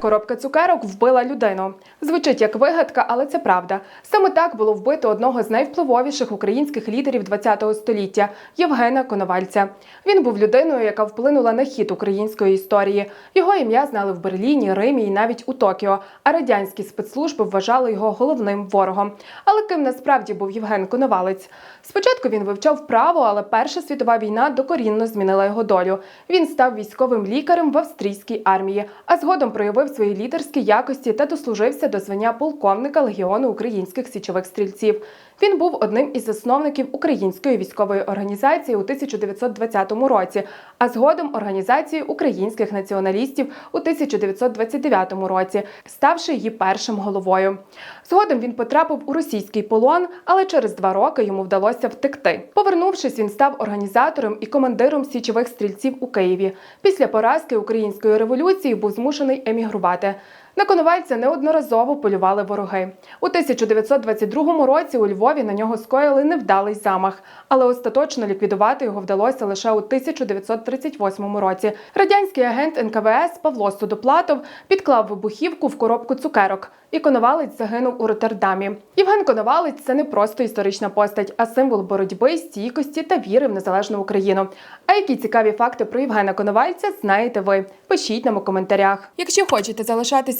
коробка цукерок вбила людину. Звучить як вигадка, але це правда. Саме так було вбито одного з найвпливовіших українських лідерів ХХ століття Євгена Коновальця. Він був людиною, яка вплинула на хід української історії. Його ім'я знали в Берліні, Римі і навіть у Токіо. А радянські спецслужби вважали його головним ворогом. Але ким насправді був Євген Коновалець? Спочатку він вивчав право, але Перша світова війна докорінно змінила його долю. Він став військовим лікарем в австрійській армії, а згодом проявив свої лідерські якості та дослужився до звання полковника легіону українських січових стрільців. Він був одним із засновників української військової організації у 1920 році, а згодом організації українських націоналістів у 1929 році, ставши її першим головою. Згодом він потрапив у російський полон, але через два роки йому вдалося втекти. Повернувшись, він став організатором і командиром січових стрільців у Києві. Після поразки української революції був змушений емігрувати. На Коновальця неодноразово полювали вороги. У 1922 році у Львові на нього скоїли невдалий замах, але остаточно ліквідувати його вдалося лише у 1938 році. Радянський агент НКВС Павло Судоплатов підклав вибухівку в коробку цукерок, і Коновалець загинув у Роттердамі. Євген Коновалець це не просто історична постать, а символ боротьби, стійкості та віри в незалежну Україну. А які цікаві факти про Євгена Коновальця знаєте ви? Пишіть нам у коментарях. Якщо хочете залишатися